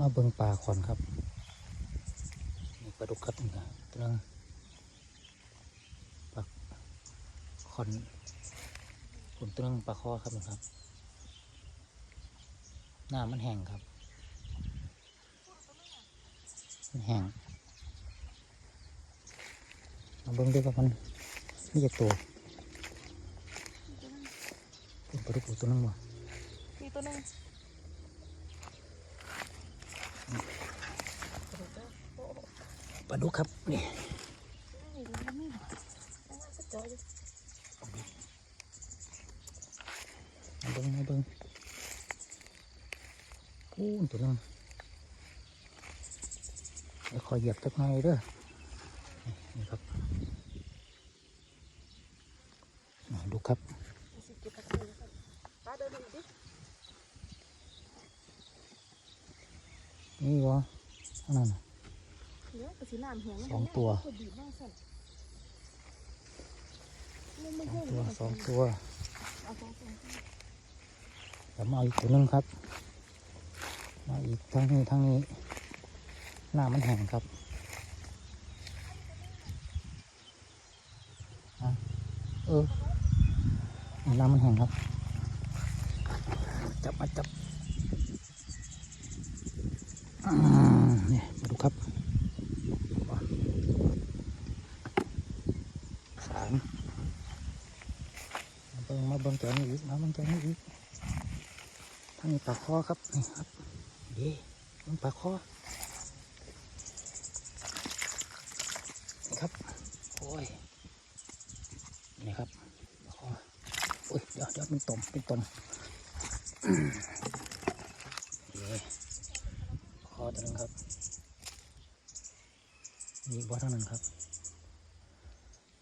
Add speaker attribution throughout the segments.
Speaker 1: มาเบิ่งปลาขอนครับนี่ปลาดุกครับนี่ครับตัวนึงปลาขอนผมตัวนึงปลาคอครับนี่ครับ หน้ามันแห้งครับ มันแห้งมาเบิ่งด้วยครับมันนี่จะตัวเป็นปลาดุกตัวนึงวะ
Speaker 2: มีตัวหนึง
Speaker 1: ปลาดุกครับนี่
Speaker 2: นี่มันไหนก็จอยอยู่
Speaker 1: มาเบิ้งมาเบิ้งพูนตัวนึงเดี๋ยวขอเหยียบสักหน่อยเด้อนี่ครับดูครับ
Speaker 2: นี่
Speaker 1: วะนนั้นน่ะ
Speaker 2: สีน้ำเหี่ยว
Speaker 1: สองตัว
Speaker 2: คนดีมากสั่นมันไม่
Speaker 1: สอง
Speaker 2: แห้ง
Speaker 1: ตัว
Speaker 2: เลย
Speaker 1: สองตัว
Speaker 2: เอาสองตัว
Speaker 1: เดี๋ยวมาเอาอีกตัวนึงครับ มาอีกทั้งนี้ทั้งนี้ หน้ามันแห้งครับอะเออหน้ามันแห้งครับ จับมาจับอ่านี่มาดูครับสามมา เบิ่งมาเบิ่งแกนี่อีกมาเบิ่งแกนี่อีกท่านี้ปลาคอครับนี่ครับเด้มันปลาคอนี่ครับโอ้ยนี่ครับปลาคอโอ้ยเดี๋ยวเดี๋ยวเป็นตมเป็นตมนี่คอตัวนึงครับนี่บอท่านั้นครับ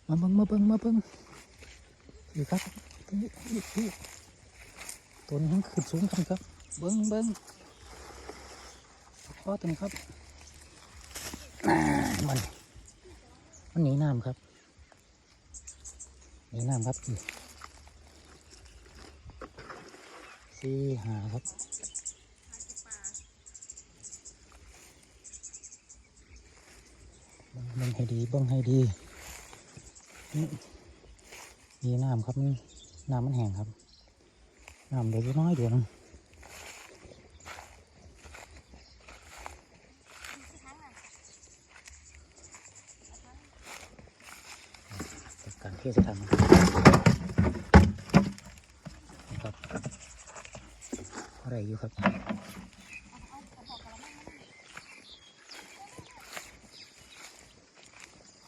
Speaker 1: มาเบิ้งมาเบิ้งมาเบิ้งนี่ครับ ตัวนี้ขึ้นสูงครับ เบิ้งเบิ้งคอตัวนี้ครับมันมันหนีน้ำครับหนีน้ำครับนี่สี่หาครับเบิ่งให้ดีเบิ่งให้ดีนี่มีน้ำครับมัน น้ำมันแห้งครับ น้ำเดี๋ยวน้อยเดี๋ยวนึงการเทศทางนะครับอะไรอยู่ครับ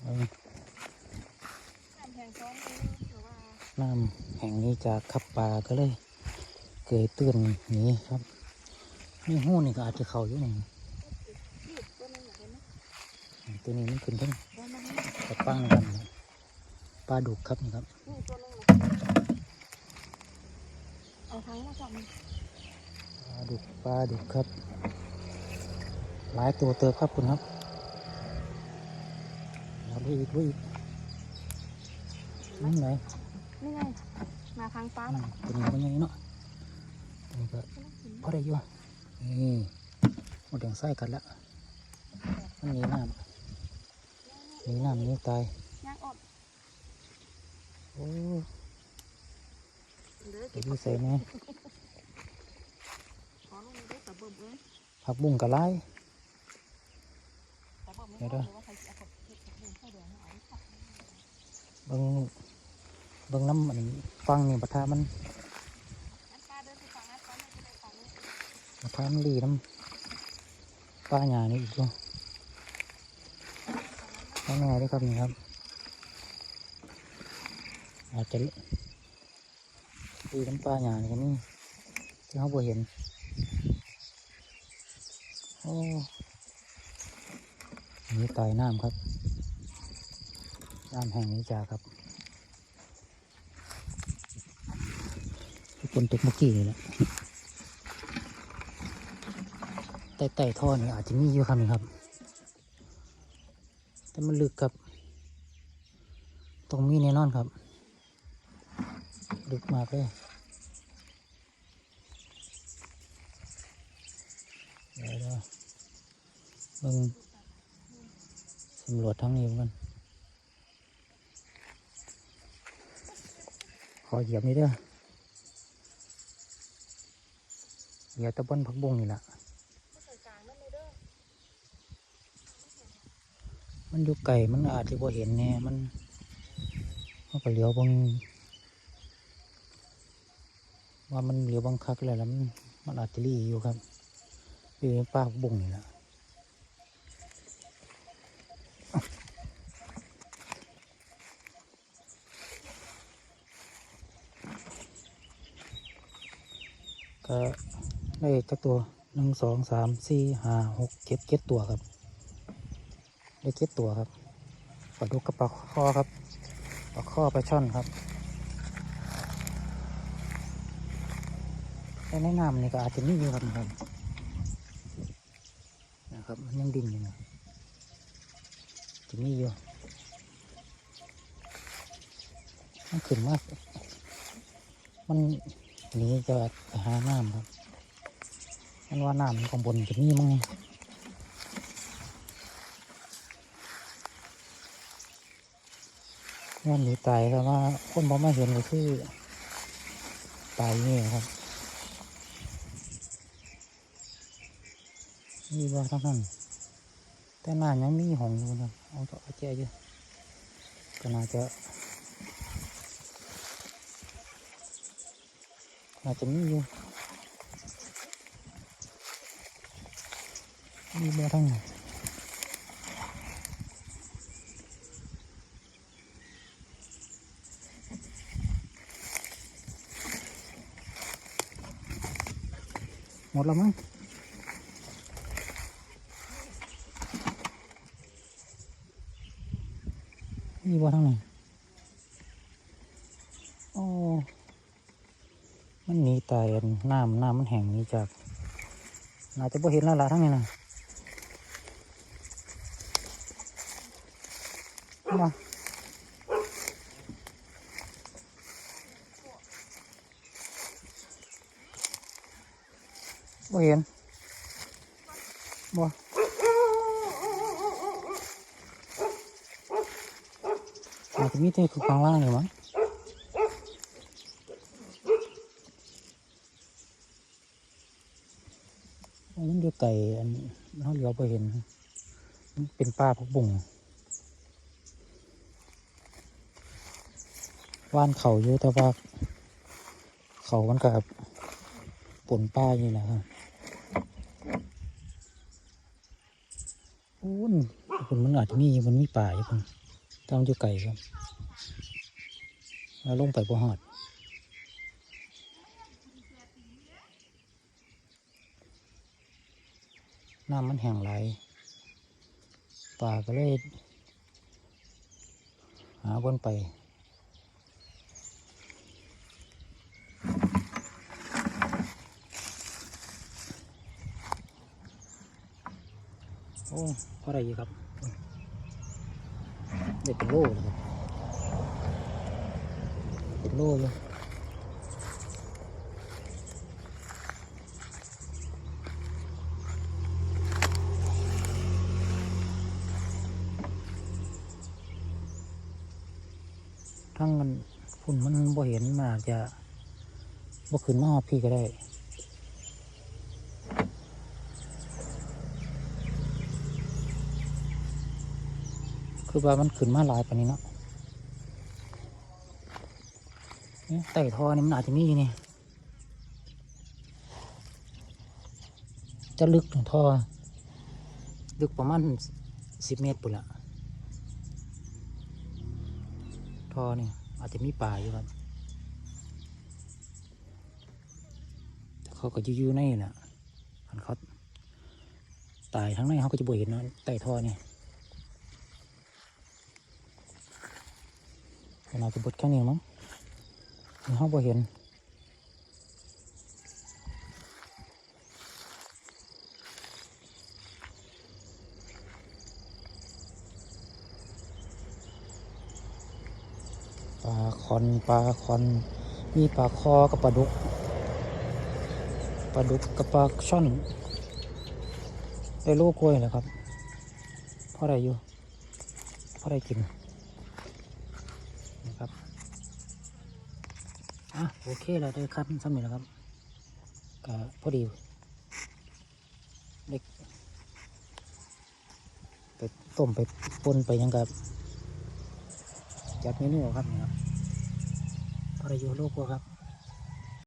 Speaker 1: เอา
Speaker 2: น้ำแห้งซ้อนเลยหรือว่า
Speaker 1: น้ำแห่งนี้ จากขับปลาก็เลย เกยตื้นนี้ครับนี่หู้นี่ก็อาจจะเข่าอยู่นี่
Speaker 2: ตัวหนึ่ง
Speaker 1: ตัวนี้มันขึ้นทั้ง
Speaker 2: ตัวมัน
Speaker 1: กระปังกันปลาดุกครับนี่ครับ
Speaker 2: เอาทั้งมาจับ
Speaker 1: ปลาดุกปลาดุกครับหลายตัวเติบครับคุณครับเอาดูอีกดูอีกนี่ไหน
Speaker 2: นี่ไง มาทางฟ้า
Speaker 1: อื
Speaker 2: น่ะ
Speaker 1: มตัวนี้ก็ยังไงเนาะตัวนี้ก็พอได้อยู่นี่หมดแดงไส้กันละมันหนีน้ำหนีน้ำหนีตาย
Speaker 2: ย่างอด
Speaker 1: โอ้
Speaker 2: เด้อ
Speaker 1: เดี๋ยวพี่ใส่ไหม
Speaker 2: ขอลงมาด้วยตะเบิ่มเอ้ย
Speaker 1: ผักบุ้งกะไล่
Speaker 2: ตะเบิ่ม
Speaker 1: เดี๋
Speaker 2: ไม่
Speaker 1: ยว
Speaker 2: พ
Speaker 1: เด้อ
Speaker 2: อหรือว่าใครจะเอาเห็ดเห็ดเห็ดเข้าเดือนเอาดิค่ะ
Speaker 1: เบิ่ง เบิ่งน้ำอันฟังนี่ปะทามัน
Speaker 2: มันป้าเดินไปฝั่งนั้นป้าไม่ไปฝั่งนี้
Speaker 1: ปะทามันรีน้ำป้าหยานี่อีกด้วยป้าแม่ด้วยครับนี่ครับ อาจจะรีน้ำป้าหยานี่นี่ที่เขาบ่เห็น โอ้นี่ตายน้ำครับน้ำแห่งนี้จ้าครับที่ฝ นตกเมื่อกี้นี่แหละใต้ใต้ท่อนี่อาจจะมีอยู่ครับนี่ครับ แต่มันลึกครับ ตรงมีแน่นอนครับ ลึกมากเลยเดี๋ยวเดี๋ยวเบิ่งสำรวจทั้งนี้กันขอเหยียบนี่เด้อ เหยียบตะบนผักบุ้งนี่แหละ
Speaker 2: ใส่กลางนั่นเลยเด้อ
Speaker 1: มันอยู่ไก่มันอาจจะบ่เห็นแน่มันมันก็เหลียวบางว่ามันเหลียวบางคักแล้วแล้วมันมันอาจจะรีอยู่ครับอยู่ในป่าผักบุ้งนี่แหละก็ ได้จักตัวหนึ่งสองสามสี่ห้าหกเจ็ดเจ็ดตัวครับ ได้เจ็ดตัวครับปลาดุกกับปลาข้อครับปลาข้อปลาช่อนครับแต่ในน้ำนี่ก็อาจจะมีอยู่ครับนะครับนะครับมันยังดิ่นอยู่นะจะมีอยู่มันขึ้นมากมันหนีจะหาน้ำครับ มันว่าน้ำข้างบนจะมีมั้งงานหนีตายครับว่าคนบอกมาเห็นก็คือตายนี่ครับนี่ว่าทั้งนั้นแต่หน้ายังมีหองอยู่นะเอาต่อเอาแจ้อยู่ก็น่าจะน่าจะมีอยู่ มีบ่ทั้งนั้นหมดแล้วมั้งนี่บ่ทั้งไหนโอ้มันหนีตายน้ำน้ำมันแห้งนี้จากน่าจะบ่เห็นแล้วล่ะทั้งนี้นะ บ่เห็นบ่อาจจะมีแต่คือข้างล่างนี่มั้งอันนั้นอยู่ไก่อันเขาเหลียวไปเห็น มันเป็นป้าพักบุ่งว่านเขาอยู่แต่ว่า เขามันกับปนป้าอยู่แหละครับ อู้น คนมันอาจจะมีมันมีป่าอยู่คนต้องอยู่ไกลครับแล้วลงไปบ่หอดน้ำมันแห้งไหลป่าก็เลย หาบนไปโอ้พอได้อยู่ครับ เด็กเป็นโล่เลยครับเป็นโล่เลยทั้งมันฝุ่นมันบ่เห็นมาจจะบ่ขึ้นมาพี่ก็ได้ คือว่ามันขึ้นมาหลายปานนี้เนาะนี่ไต่ท่อนี่มันอาจจะมีนี่ จะลึกถึงท่อลึกประมาณสิบเมตรปุ่นละท่อนี่อาจจะมีป่าอยู่ครับแต่เขาก็อยู่ๆในน่ะอันเขาตายทั้งในเขาก็จะบ่เห็นนะไต่ท่อนี่ เราจะบดแค่นี้มั้งในห้องบ่เห็นปลาคอนปลาคอนมีปลาคอกับปลาดุกปลาดุกกับปลาช่อน ได้โลกกล้วยแหละครับพอได้อยู่พอได้กินนะครับ อะโอเคแล้วได้ครับสำเร็จแล้วครับก็พอดีเด็กไปต้มไปปนไปยังกับจัดเมนูเอาครับนี่ครับพระโยโลกวครับ